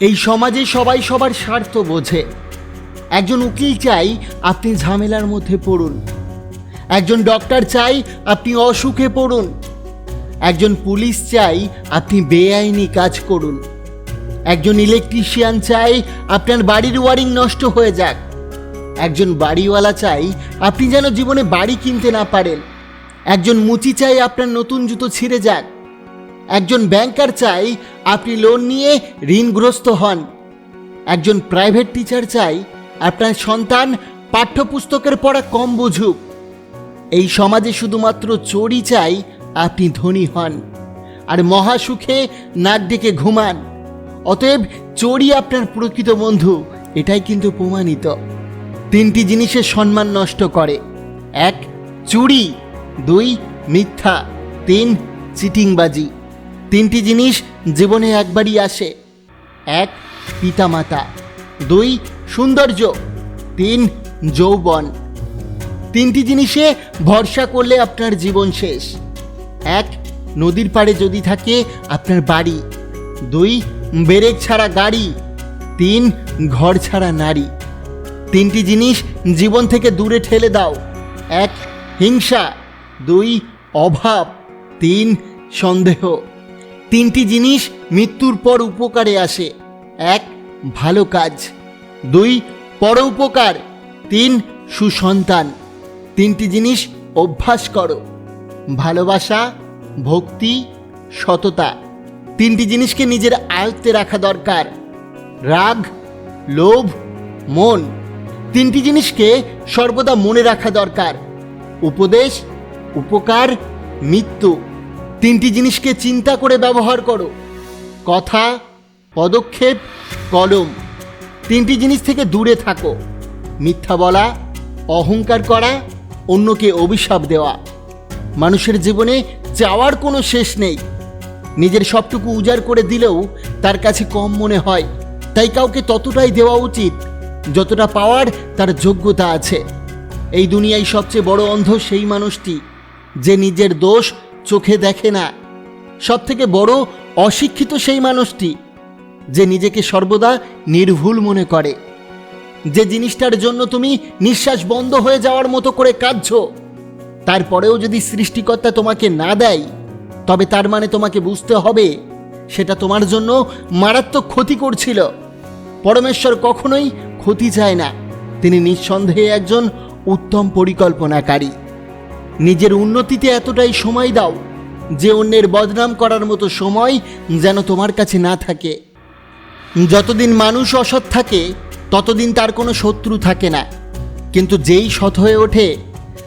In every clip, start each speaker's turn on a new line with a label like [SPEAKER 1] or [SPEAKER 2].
[SPEAKER 1] এই সমাজে সবাই সবার স্বার্থ বোঝে। একজন উকিল চাই আপনি ঝামেলার মধ্যে পড়ুন। একজন ডক্টর চাই আপনি অসুখে পড়ুন। একজন পুলিশ চাই আপনি বেআইনি কাজ করুন। একজন ইলেকট্রিশিয়ান চাই আপনার বাড়ির ওয়ারিং নষ্ট হয়ে যাক। একজন বাড়িওয়ালা চাই আপনি যেন জীবনে বাড়ি কিনতে না পারেন। একজন মুচি চাই আপনার নতুন জুতো ছিঁড়ে যাক। একজন ব্যাংকার চাই আপনি লোন নিয়ে ঋণগ্রস্ত হন। একজন প্রাইভেট টিচার চাই আপনার সন্তান পাঠ্যপুস্তকের পড়া কম বুঝুক। এই সমাজে শুধুমাত্র চোরই চাই আপনি ধনী হন। আর মহাসুখে নাক ডেকে ঘুমান। অতএব চোরই আপনার প্রকৃত বন্ধু, এটাই কিন্তু প্রমাণিত। তিনটি জিনিসের সম্মান নষ্ট করে। এক, চুরি। দুই, মিথ্যা। তিন, চিটিংবাজি। তিনটি জিনিস জীবনে একবারই আসে। এক, পিতামাতা। দুই, সৌন্দর্য। তিন, যৌবন। তিনটি জিনিসে ভরসা করলে আপনার জীবন শেষ। এক, নদীর পাড়ে যদি থাকে আপনার বাড়ি। দুই, বেরেক ছাড়া গাড়ি। তিন, ঘর ছাড়া নারী। তিনটি জিনিস জীবন থেকে দূরে ঠেলে দাও। এক, হিংসা। দুই, অভাব। তিন, সন্দেহ। তিনটি জিনিস মৃত্যুর পর উপকারে আসে। এক, ভালো কাজ। দুই, পর উপকার। তিন, সুসন্তান। তিনটি জিনিস অভ্যাস করো। ভালোবাসা, ভক্তি, সততা। তিনটি জিনিসকে নিজের আয়ত্তে রাখা দরকার। রাগ, লোভ, মন। তিনটি জিনিসকে সর্বদা মনে রাখা দরকার। উপদেশ, উপকার, মৃত্যু। তিনটি জিনিসকে চিন্তা করে ব্যবহার করো। কথা, পদক্ষেপ, কলম। তিনটি জিনিস থেকে দূরে থাকো। মিথ্যা বলা, অহংকার করা, অন্যকে অভিশাপ দেওয়া। মানুষের জীবনে চাওয়ার কোনো শেষ নেই। নিজের সবটুকু উজাড় করে দিলেও তার কাছে কম মনে হয়। তাই কাউকে ততটাই দেওয়া উচিত, যতটা পাওয়ার তার যোগ্যতা আছে। এই দুনিয়ায় সবচেয়ে বড় অন্ধ সেই মানুষটি, যে নিজের দোষ চোখে দেখে না। সব থেকে বড় অশিক্ষিত সেই মানুষটি, যে নিজেকে সর্বদা নির্ভুল মনে করে। যে জিনিসটার জন্য তুমি নিঃশ্বাস বন্ধ হয়ে যাওয়ার মতো করে কাঁদছো, তারপরেও যদি সৃষ্টিকর্তা তোমাকে না দেয়, তবে তার মানে তোমাকে বুঝতে হবে, সেটা তোমার জন্য মারাত্মক ক্ষতি করছিল। পরমেশ্বর কখনোই ক্ষতি চায় না। তিনি নিঃসন্দেহে একজন উত্তম পরিকল্পনাকারী। নিজের উন্নতিতে এতটাই সময় দাও যে অন্যের বদনাম করার মতো সময় যেন তোমার কাছে না থাকে। যতদিন মানুষ অসৎ থাকে, ততদিন তার কোনো শত্রু থাকে না। কিন্তু যেই সৎ হয়ে ওঠে,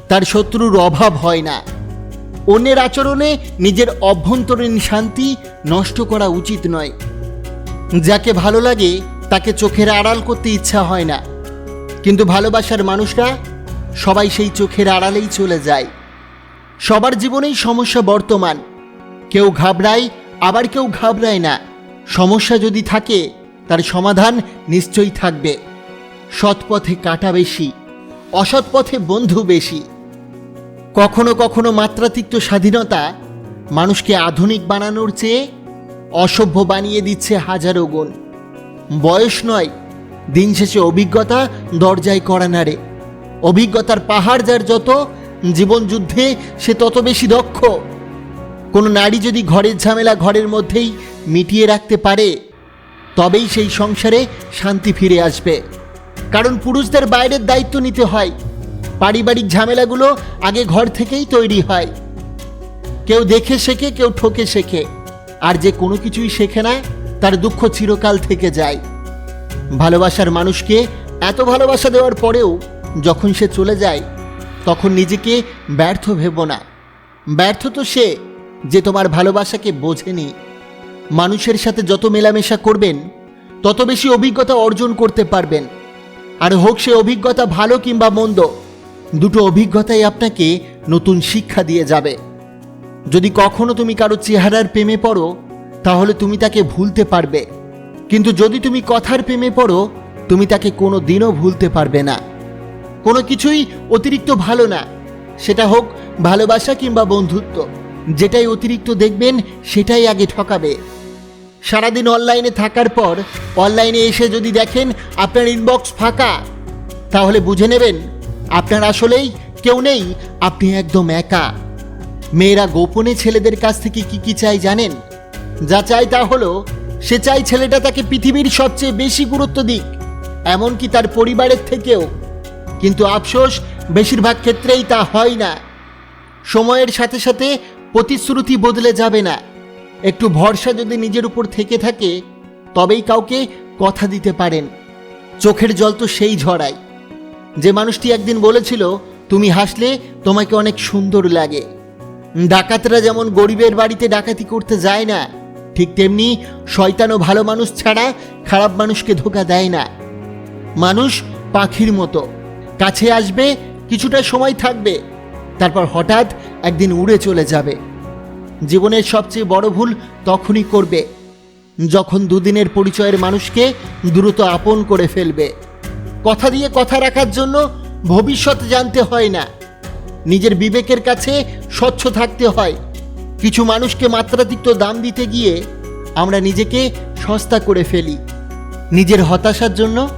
[SPEAKER 1] তার শত্রুর অভাব হয় না। অন্যের আচরণে নিজের অভ্যন্তরীণ শান্তি নষ্ট করা উচিত নয়। যাকে ভালো লাগে, তাকে চোখের আড়াল করতে ইচ্ছা হয় না। কিন্তু ভালোবাসার মানুষরা সবাই সেই চোখের আড়ালেই চলে যায়। সবার জীবনেই সমস্যা বর্তমান। কেউ ঘাবড়ায়, আবার কেউ ঘাবড়ায় না। সমস্যা যদি থাকে, তার সমাধান নিশ্চয়ই থাকবে। সৎ পথে কাটা বেশি, অসৎ পথে বন্ধু বেশি। কখনো কখনো মাত্রাতিক্ত স্বাধীনতা মানুষকে আধুনিক বানানোর চেয়ে অসভ্য বানিয়ে দিচ্ছে হাজারো গুণ। বয়স নয়, দিন শেষে অভিজ্ঞতা দরজায় করা নাড়ে। অভিজ্ঞতার পাহাড় যার যত, জীবন যুদ্ধে সে তত বেশি দক্ষ। কোনো নারী যদি ঘরের ঝামেলা ঘরের মধ্যেই মিটিয়ে রাখতে পারে, তবেই সেই সংসারে শান্তি ফিরে আসবে। কারণ পুরুষদের বাইরের দায়িত্ব নিতে হয়। পারিবারিক ঝামেলাগুলো আগে ঘর থেকেই তৈরি হয়। কেউ দেখে শেখে, কেউ ঠকে শেখে। আর যে কোনো কিছুই শেখে না, তার দুঃখ চিরকাল থেকে যায়। ভালোবাসার মানুষকে এত ভালোবাসা দেওয়ার পরেও যখন সে চলে যায়, তখন নিজেকে ব্যর্থ ভেব না। ব্যর্থ তো সে যে তোমার ভালোবাসাকে বোঝেনি। মানুষের সাথে যত মেলামেশা করবেন, তত বেশি অভিজ্ঞতা অর্জন করতে পারবেন। আর হোক সে অভিজ্ঞতা ভালো কিংবা মন্দ, দুটো অভিজ্ঞতাই আপনাকে নতুন শিক্ষা দিয়ে যাবে। যদি কখনো তুমি কারও চেহারার প্রেমে পড়ো, তাহলে তুমি তাকে ভুলতে পারবে। কিন্তু যদি তুমি কথার প্রেমে পড়ো, তুমি তাকে কোনো দিনও ভুলতে পারবে না। কোনো কিছুই অতিরিক্ত ভালো না। সেটা হোক ভালোবাসা কিংবা বন্ধুত্ব। যেটাই অতিরিক্ত দেখবেন, সেটাই আগে ঠকাবে। সারাদিন অনলাইনে থাকার পর অনলাইনে এসে যদি দেখেন আপনার ইনবক্স ফাঁকা, তাহলে বুঝে নেবেন আপনার আসলেই কেউ নেই, আপনি একদম একা। মেয়েরা গোপনে ছেলেদের কাছ থেকে কি কি চাই জানেন? যা চাই তা হলো, সে চাই ছেলেটা তাকে পৃথিবীর সবচেয়ে বেশি গুরুত্ব দিক। এমনকি তার পরিবারের থেকেও কিন্তু আফসোস, বেশিরভাগ ক্ষেত্রেই তা হয় না। সময়ের সাথে সাথে প্রতিশ্রুতি বদলে যাবে না। একটু ভরসা যদি নিজের উপর থেকে থাকে, তবেই কাউকে কথা দিতে পারেন। চোখের জল তো সেই ঝরায় যে মানুষটি একদিন বলেছিল, তুমি হাসলে তোমাকে অনেক সুন্দর লাগে। ডাকাতরা যেমন গরিবের বাড়িতে ডাকাতি করতে যায় না, ঠিক তেমনি শয়তানও ভালো মানুষ ছাড়া খারাপ মানুষকে ধোকা দেয় না। মানুষ পাখির মতো। কাছে আসবে, কিছুটা সময় থাকবে। তারপর হঠাৎ একদিন উড়ে চলে যাবে। জীবনের সবচেয়ে বড় ভুল তখনই করবে, যখন দুদিনের পরিচয়ের মানুষকে দ্রুত আপন করে ফেলবে। কথা দিয়ে কথা রাখার জন্য ভবিষ্যৎ জানতে হয় না। নিজের বিবেকের কাছে স্বচ্ছ থাকতে হয়। কিছু মানুষকে মাত্রাতিরিক্ত দাম দিতে গিয়ে আমরা নিজেকে সস্তা করে ফেলি। নিজের হতাশার জন্য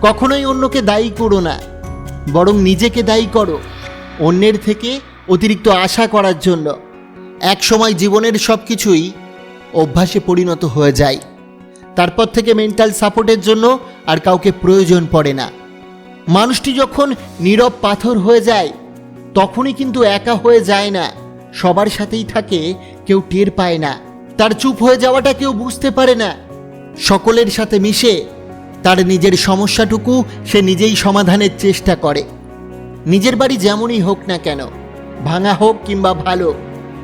[SPEAKER 1] কখনোই অন্যকে দায়ী করো না। বরং নিজেকে দায়ী করো, অন্যের থেকে অতিরিক্ত আশা করার জন্য। এক সময় জীবনের সব কিছুই অভ্যাসে পরিণত হয়ে যায়। তারপর থেকে মেন্টাল সাপোর্টের জন্য আর কাউকে প্রয়োজন পড়ে না। মানুষটি যখন নীরব পাথর হয়ে যায়, তখনই কিন্তু একা হয়ে যায় না, সবার সাথেই থাকে, কেউ টের পায় না। তার চুপ হয়ে যাওয়াটা কেউ বুঝতে পারে না। সকলের সাথে মিশে তার নিজের সমস্যাটুকু সে নিজেই সমাধানের চেষ্টা করে। নিজের বাড়ি যেমনই হোক না কেন, ভাঙা হোক কিংবা ভালো,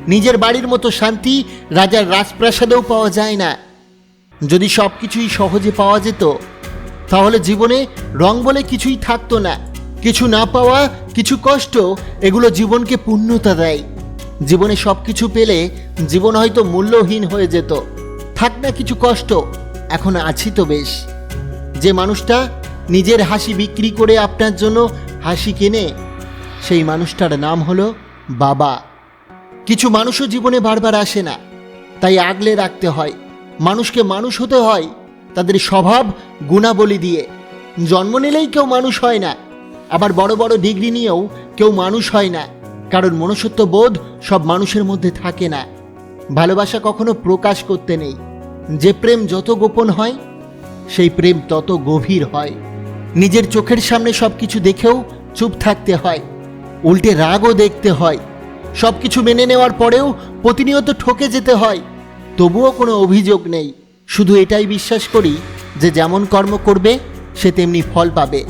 [SPEAKER 1] নিজের বাড়ির মতো শান্তি রাজার রাজপ্রাসাদেও পাওয়া যায় না। যদি সব কিছুই সহজে পাওয়া যেত, তাহলে জীবনে রং বলে কিছুই থাকতো না। কিছু না পাওয়া, কিছু কষ্ট, এগুলো জীবনকে পূর্ণতা দেয়। জীবনে সব কিছু পেলে জীবন হয়তো মূল্যহীন হয়ে যেত। থাক না কিছু কষ্ট, এখন আছি তো বেশ। যে মানুষটা নিজের হাসি বিক্রি করে আপনার জন্য হাসি কেনে, সেই মানুষটার নাম হলো বাবা। কিছু মানুষও জীবনে বারবার আসে না, তাই আগলে রাখতে হয়। মানুষকে মানুষ হতে হয় তাদের স্বভাব, গুণাবলী দিয়ে। জন্ম নিলেই কেউ মানুষ হয় না, আবার বড় বড় ডিগ্রি নিয়েও কেউ মানুষ হয় না। কারণ মনুষ্যত্ব বোধ সব মানুষের মধ্যে থাকে না। ভালোবাসা কখনো প্রকাশ করতে নেই। যে প্রেম যত গোপন হয় সেই প্রেম তত গভীর হয়। নিজের চোখের সামনে সব কিছু দেখেও চুপ থাকতে হয়। উল্টে রাগও দেখতে হয়। সব কিছু মেনে নেওয়ার পরেও প্রতিনিয়ত ঠকে যেতে হয়। তবুও কোনো অভিযোগ নেই। শুধু এটাই বিশ্বাস করি যে যেমন কর্ম করবে, সে তেমনি ফল পাবে।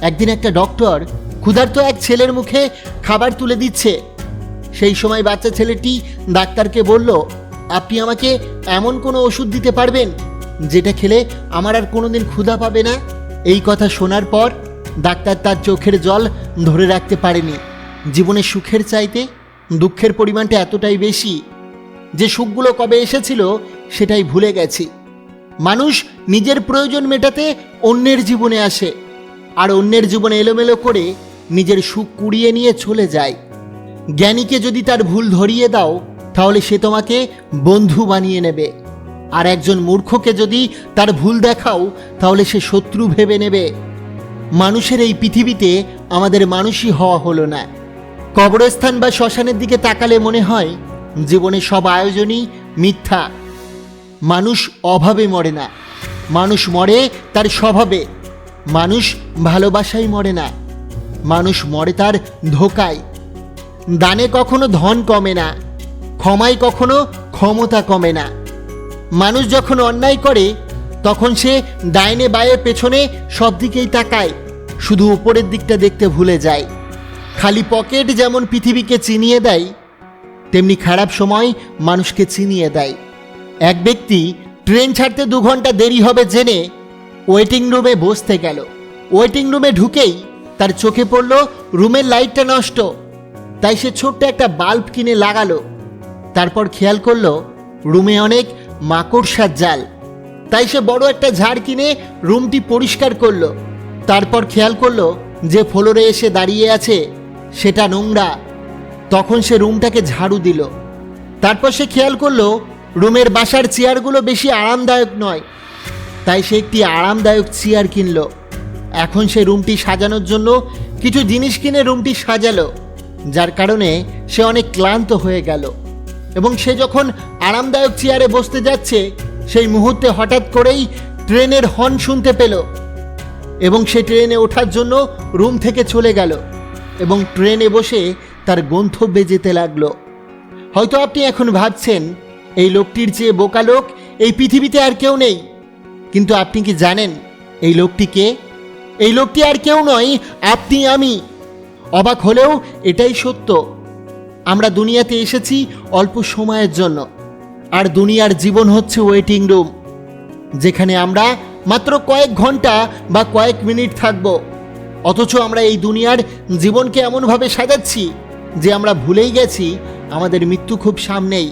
[SPEAKER 1] একদিন একটা ডক্টর ক্ষুধার্ত এক ছেলের মুখে খাবার তুলে দিচ্ছে। সেই সময় বাচ্চা ছেলেটি ডাক্তারকে বলল, আপনি আমাকে এমন কোনো ওষুধ দিতে পারবেন? যেটা খেলে আমার আর কোনোদিন ক্ষুধা পাবে না। এই কথা শোনার পর ডাক্তার তার চোখের জল ধরে রাখতে পারেনি। জীবনে সুখের চাইতে দুঃখের পরিমাণটা এতটাই বেশি যে সুখগুলো কবে এসেছিল সেটাই ভুলে গেছি। মানুষ নিজের প্রয়োজন মেটাতে অন্যের জীবনে আসে আর অন্যের জীবনে এলোমেলো করে নিজের সুখ কুড়িয়ে নিয়ে চলে যায়। জ্ঞানীকে যদি তার ভুল ধরিয়ে দাও, তাহলে সে তোমাকে বন্ধু বানিয়ে নেবে। আর একজন মূর্খকে যদি তার ভুল দেখাও, তাহলে সে শত্রু ভেবে নেবে। মানুষের এই পৃথিবীতে আমাদের মানুষই হওয়া হলো না। কবরস্থান বা শ্মশানের দিকে তাকালে মনে হয়, জীবনে সব আয়োজনই মিথ্যা। মানুষ অভাবে মরে না। মানুষ মরে তার স্বভাবে। মানুষ ভালোবাসাই মরে না। মানুষ মরে তার ধোকায়। দানে কখনো ধন কমে না। ক্ষমায় কখনো ক্ষমতা কমে না। মানুষ যখন অন্যায় করে, তখন সে ডাইনে বায়ে পেছনে সব দিকেই তাকায়, শুধু উপরের দিকটা দেখতে ভুলে যায়। খালি পকেট যেমন পৃথিবীকে চিনিয়ে দেয়, তেমনি খারাপ সময় মানুষকে চিনিয়ে দেয়। এক ব্যক্তি ট্রেন ছাড়তে দু ঘণ্টা দেরি হবে জেনে ওয়েটিং রুমে বসতে গেল। ওয়েটিং রুমে ঢুকেই তার চোখে পড়ল, রুমের লাইটটা নষ্ট। তাই সে ছোট্ট একটা বাল্ব কিনে লাগালো। তারপর খেয়াল করল, রুমে অনেক মাকড়সার জাল। তাই সে বড় একটা ঝাড় কিনে রুমটি পরিষ্কার করল। তারপর খেয়াল করল যে ফ্লোরে এসে দাঁড়িয়ে আছে সেটা নোংরা। তখন সে রুমটাকে ঝাড়ু দিল। তারপর সে খেয়াল করল রুমের বাসার চেয়ারগুলো বেশি আরামদায়ক নয়। তাই সে একটি আরামদায়ক চেয়ার কিনল। এখন সে রুমটি সাজানোর জন্য কিছু জিনিস কিনে রুমটি সাজালো, যার কারণে সে অনেক ক্লান্ত হয়ে গেল। এবং সে যখন আরামদায়ক চেয়ারে বসতে যাচ্ছে, সেই মুহূর্তে হঠাৎ করেই ট্রেনের হর্ন শুনতে পেল এবং সে ট্রেনে ওঠার জন্য রুম থেকে চলে গেল এবং ট্রেনে বসে তার গন্তব্যে যেতে লাগল। হয়তো আপনি এখন ভাবছেন, এই লোকটির চেয়ে বোকা লোক এই পৃথিবীতে আর কেউ নেই। কিন্তু আপনি কি জানেন, এই লোকটি কে? এই লোকটি আর কেউ নয়, আপনি আমি। অবাক হলেও এটাই সত্য। আমরা দুনিয়াতে এসেছি অল্প সময়ের জন্য। আর দুনিয়ার জীবন হচ্ছে ওয়েটিং রুম যেখানে আমরা মাত্র কয়েক ঘণ্টা বা কয়েক মিনিট থাকব। অথচ আমরা এই দুনিয়ার জীবনকে এমনভাবে সাজাচ্ছি যে আমরা ভুলেই গেছি, আমাদের মৃত্যু খুব সামনেই।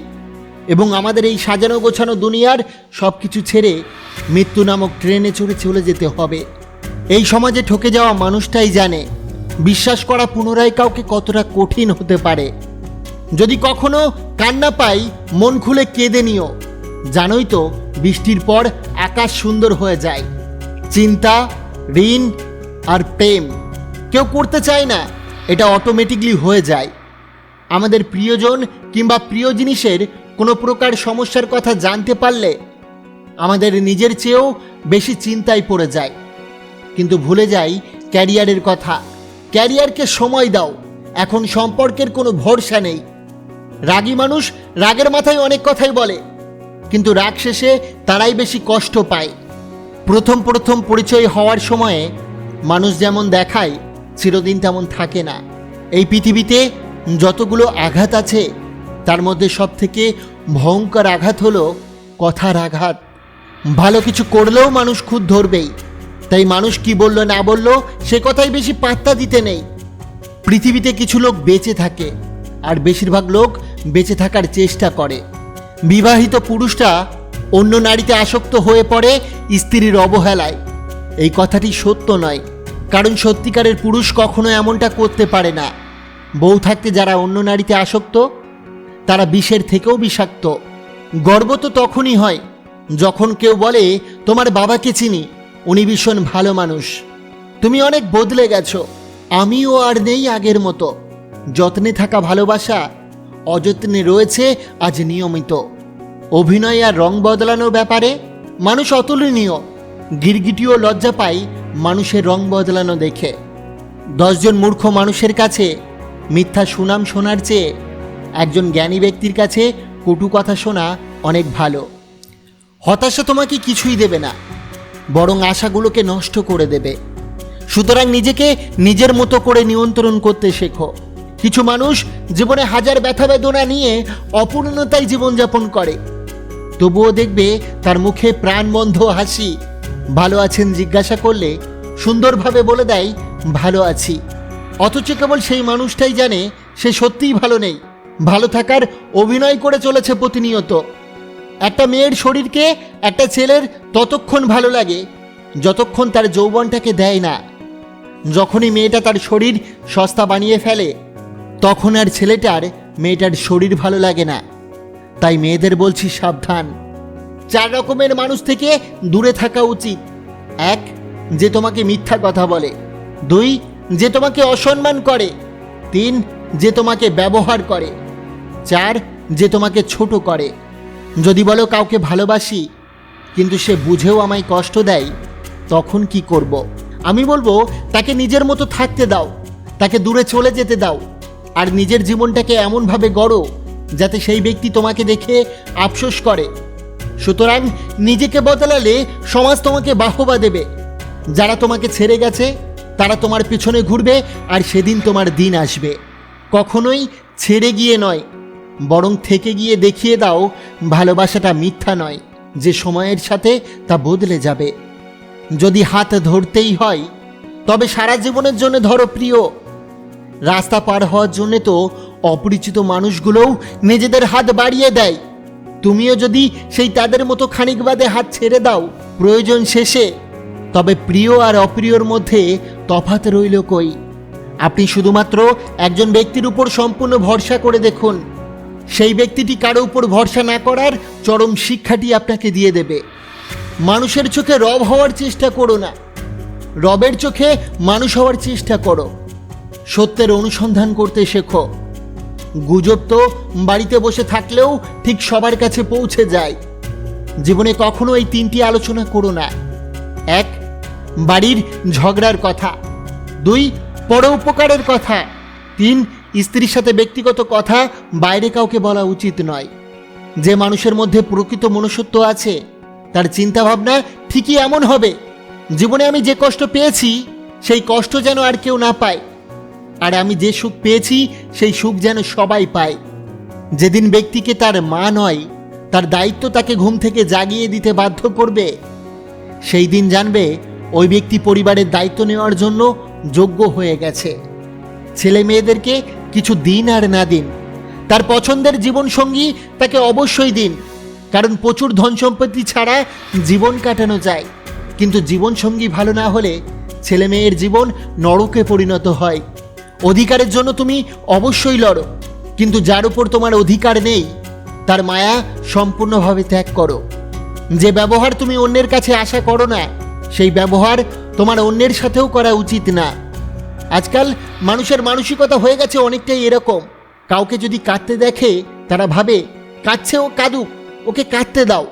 [SPEAKER 1] এবং আমাদের এই সাজানো গোছানো দুনিয়ার সব কিছু ছেড়ে মৃত্যু নামক ট্রেনে চড়ে চলে যেতে হবে। এই সমাজে ঠকে যাওয়া মানুষটাই জানে, বিশ্বাস করা পুনরায় কাউকে কতটা কঠিন হতে পারে। যদি কখনো কান্না পাই, মন খুলে কেঁদে নিও। জানোই তো, বৃষ্টির পর আকাশ সুন্দর হয়ে যায়। চিন্তা, ঋণ আর প্রেম কেউ করতে চায় না, এটা অটোমেটিকলি হয়ে যায়। আমাদের প্রিয়জন কিংবা প্রিয় জিনিসের কোনো প্রকার সমস্যার কথা জানতে পারলে আমাদের নিজের চেয়েও বেশি চিন্তায় পড়ে যায়। কিন্তু ভুলে যাই ক্যারিয়ারের কথা। ক্যারিয়ারকে সময় দাও। এখন সম্পর্কের কোনো ভরসা নেই। রাগী মানুষ রাগের মাথায় অনেক কথাই বলে, কিন্তু রাগ শেষে তারাই বেশি কষ্ট পায়। প্রথম প্রথম পরিচয় হওয়ার সময়ে মানুষ যেমন দেখায়, চিরদিন তেমন থাকে না। এই পৃথিবীতে যতগুলো আঘাত আছে, তার মধ্যে সব থেকে ভয়ঙ্কর আঘাত হলো কথার আঘাত। ভালো কিছু করলেও মানুষ খুদ ধরবেই, তাই মানুষ কি বলল না বলল সে কথাই বেশি পাত্তা দিতে নেই। পৃথিবীতে কিছু লোক বেঁচে থাকে, আর বেশিরভাগ লোক বেঁচে থাকার চেষ্টা করে। বিবাহিত পুরুষরা অন্য নারীতে আসক্ত হয়ে পড়ে স্ত্রীর অবহেলায়। এই কথাটি সত্য নয়, কারণ সত্যিকারের পুরুষ কখনো এমনটা করতে পারে না। বউ থাকতে যারা অন্য নারীতে আসক্ত, তারা বিষের থেকেও বিষাক্ত। গর্ব তো তখনই হয়, যখন কেউ বলে, তোমার বাবাকে চিনি, উনি ভীষণ ভালো মানুষ। তুমি অনেক বদলে গেছো, আমিও আর নেই আগের মতো। যত্নে থাকা ভালোবাসা অযত্নে রয়েছে আজ নিয়মিত। অভিনয় আর রং বদলানোর ব্যাপারে মানুষ অতুলনীয়। গিরগিটিও লজ্জা পায় মানুষের রং বদলানো দেখে। দশজন মূর্খ মানুষের কাছে মিথ্যা সুনাম শোনার চেয়ে একজন জ্ঞানী ব্যক্তির কাছে কটু কথা শোনা অনেক ভালো। হতাশা তোমাকে কিছুই দেবে না, বরং আশাগুলোকে নষ্ট করে দেবে। সুতরাং নিজেকে নিজের মতো করে নিয়ন্ত্রণ করতে শেখো। কিছু মানুষ জীবনে হাজার ব্যথা বেদনা নিয়ে অপূর্ণতায় জীবনযাপন করে। তবুও দেখবে তার মুখে প্রাণবন্ধ হাসি। ভালো আছেন জিজ্ঞাসা করলে সুন্দরভাবে বলে দেয়, ভালো আছি। অথচ কেবল সেই মানুষটাই জানে সে সত্যিই ভালো নেই। ভালো থাকার অভিনয় করে চলেছে প্রতিনিয়ত। একটা মেয়ের শরীরকে একটা ছেলের ততক্ষণ ভালো লাগে, যতক্ষণ তার যৌবনটাকে দেয় না। যখনই মেয়েটা তার শরীর সস্তা বানিয়ে ফেলে তখন আর ছেলেটার মেয়েটার শরীর ভালো লাগে না। তাই মেয়েদের বলছি সাবধান। চার রকমের মানুষ থেকে দূরে থাকা উচিত। এক, যে তোমাকে মিথ্যা কথা বলে। দুই, যে তোমাকে অসম্মান করে। তিন, যে তোমাকে ব্যবহার করে। চার, যে তোমাকে ছোট করে। যদি বলো কাউকে ভালোবাসি, কিন্তু সে বুঝেও আমায় কষ্ট দেয়, তখন কি করব। আমি বলব, তাকে নিজের মতো থাকতে দাও। তাকে দূরে চলে যেতে দাও। আর নিজের জীবনটাকে এমনভাবে গড়ো যাতে সেই ব্যক্তি তোমাকে দেখে আফসোস করে। সুতরাং নিজেকে বদলালে সমাজ তোমাকে বাহবা দেবে। যারা তোমাকে ছেড়ে গেছে, তারা তোমার পিছনে ঘুরবে আর সেদিন তোমার দিন আসবে। কখনোই ছেড়ে গিয়ে নয়, বরং থেকে গিয়ে দেখিয়ে দাও ভালোবাসাটা মিথ্যা নয়, যে সময়ের সাথে তা বদলে যাবে। যদি হাত ধরতেই হয়, তবে সারা জীবনের জন্য ধরো প্রিয়। রাস্তা পার হওয়ার জন্য তো অপরিচিত মানুষগুলোও নিজেদের হাত বাড়িয়ে দেয়। তুমিও যদি সেই তাদের মতো খানিক বাদে হাত ছেড়ে দাও, প্রয়োজন শেষে। তবে প্রিয় আর অপ্রিয়র মধ্যে তফাৎ রইল কই? আপনি শুধুমাত্র একজন ব্যক্তির উপর সম্পূর্ণ ভরসা করে দেখুন। সেই ব্যক্তিটি কারও উপর ভরসা না করার চরম শিক্ষাটি আপনাকে দিয়ে দেবে। মানুষের চোখে রব হওয়ার চেষ্টা করো না। রবের চোখে মানুষ হওয়ার চেষ্টা করো। সত্যের অনুসন্ধান করতে শেখো। গুজব তো বাড়িতে বসে থাকলেও ঠিক সবার কাছে পৌঁছে যায়। জীবনে কখনো এই তিনটি আলোচনা করো না। এক, বাড়ির ঝগড়ার কথা। দুই, পরোপকারের কথা। তিন, স্ত্রীর সাথে ব্যক্তিগত কথা বাইরে কাউকে বলা উচিত নয়। যে মানুষের মধ্যে প্রকৃত মনুষ্যত্ব আছে, তার চিন্তাভাবনা ঠিকই এমন হবে। জীবনে আমি যে কষ্ট পেয়েছি, সেই কষ্ট যেন আর কেউ না পায়। আর আমি যে সুখ পেয়েছি, সেই সুখ যেন সবাই পায়। যেদিন ব্যক্তিকে তার মা নয়, তার দায়িত্ব তাকে ঘুম থেকে জাগিয়ে দিতে বাধ্য করবে, সেই দিন জানবে ওই ব্যক্তি পরিবারের দায়িত্ব নেওয়ার জন্য যোগ্য হয়ে গেছে। ছেলে মেয়েদেরকে কিছু দিন আর না দিন। তার পছন্দের জীবনসঙ্গী তাকে অবশ্যই দিন, কারণ প্রচুর ধন সম্পত্তি ছাড়া জীবন কাটানো যায়। কিন্তু জীবনসঙ্গী ভালো না হলে ছেলে মেয়ের জীবন নরকে পরিণত হয়। অধিকারের জন্য তুমি অবশ্যই লড়ো। কিন্তু যার উপর তোমার অধিকার নেই, তার মায়া সম্পূর্ণভাবে ত্যাগ করো। যে ব্যবহার তুমি অন্যের কাছে আশা করো না, সেই ব্যবহার তোমার অন্যের সাথেও করা উচিত না। আজকাল মানুষের মানসিকতা হয়ে গেছে অনেকটাই এরকম। কাউকে যদি কাঁদতে দেখে, তারা ভাবে, কাঁদছে ও কাঁদুক, ওকে কাঁদতে দাও।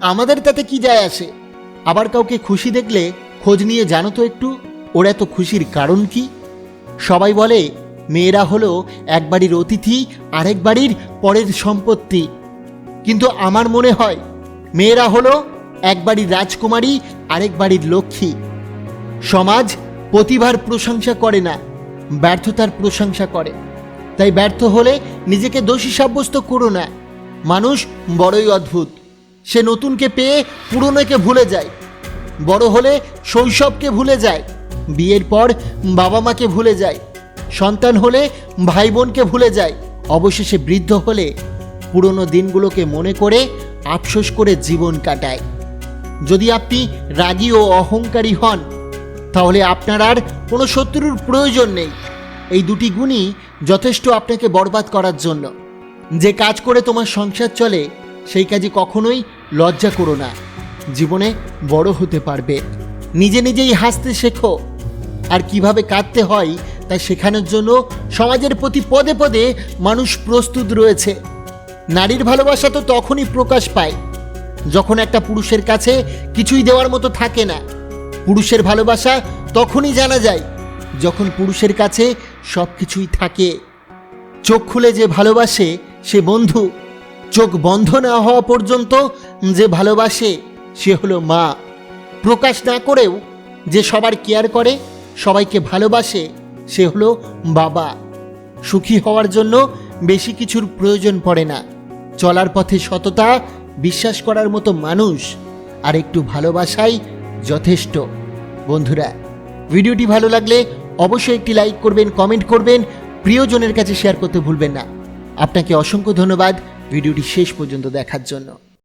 [SPEAKER 1] আমাদের তাতে কি যায় আসে? আবার কাউকে খুশি দেখলে খোঁজ নিয়ে জানো তো একটু, ওর এত খুশির কারণ কি? সবাই বলে, মেয়েরা হলো এক বাড়ির অতিথি, আরেক বাড়ির পরের সম্পত্তি। কিন্তু আমার মনে হয়, মেয়েরা হলো এক বাড়ির রাজকুমারী, আরেক বাড়ির লক্ষ্মী। সমাজ প্রতিভার প্রশংসা করে না, ব্যর্থতার প্রশংসা করে। তাই ব্যর্থ হলে নিজেকে দোষী সাব্যস্ত করো না। মানুষ বড়ই অদ্ভুত। সে নতুনকে পেয়ে পুরনোকে ভুলে যায়। বড় হলে শৈশবকে ভুলে যায়। বিয়ের পর বাবা মাকে ভুলে যায়। সন্তান হলে ভাই বোনকে ভুলে যায়। অবশেষে বৃদ্ধ হলে পুরনো দিনগুলোকে মনে করে আফসোস করে জীবন কাটায়। যদি আপনি রাগী ও অহংকারী হন, তাহলে আপনার আর কোনো শত্রুর প্রয়োজন নেই। এই দুটি গুণই যথেষ্ট আপনাকে বরবাদ করার জন্য। যে কাজ করে তোমার সংসার চলে, সেই কাজে কখনোই লজ্জা করো না। জীবনে বড় হতে পারবে। নিজে নিজেই হাসতে শেখো। আর কীভাবে কাঁদতে হয় তা শেখানোর জন্য সমাজের প্রতি পদে পদে মানুষ প্রস্তুত রয়েছে। নারীর ভালোবাসা তো তখনই প্রকাশ পায়, যখন একটা পুরুষের কাছে কিছুই দেওয়ার মতো থাকে না। পুরুষের ভালোবাসা তখনই জানা যায়, যখন পুরুষের কাছে সব কিছুই থাকে। চোখ খুলে যে ভালোবাসে সে বন্ধু, চোখ বন্ধ না হওয়া পর্যন্ত যে ভালোবাসে সে হলো মা। প্রকাশ না করেও যে সবার কেয়ার করে সবাইকে ভালোবাসে, সে হলো বাবা। সুখী হওয়ার জন্য বেশি কিছুর প্রয়োজন পড়ে না। চলার পথে সততা, বিশ্বাস করার মতো মানুষ আর একটু ভালোবাসাই যথেষ্ট। বন্ধুরা, ভিডিওটি ভালো লাগলে অবশ্যই একটি লাইক করবেন, কমেন্ট করবেন, প্রিয়জনের কাছে শেয়ার করতে ভুলবেন না। আপনাকে অসংখ্য ধন্যবাদ ভিডিওটি শেষ পর্যন্ত দেখার জন্য।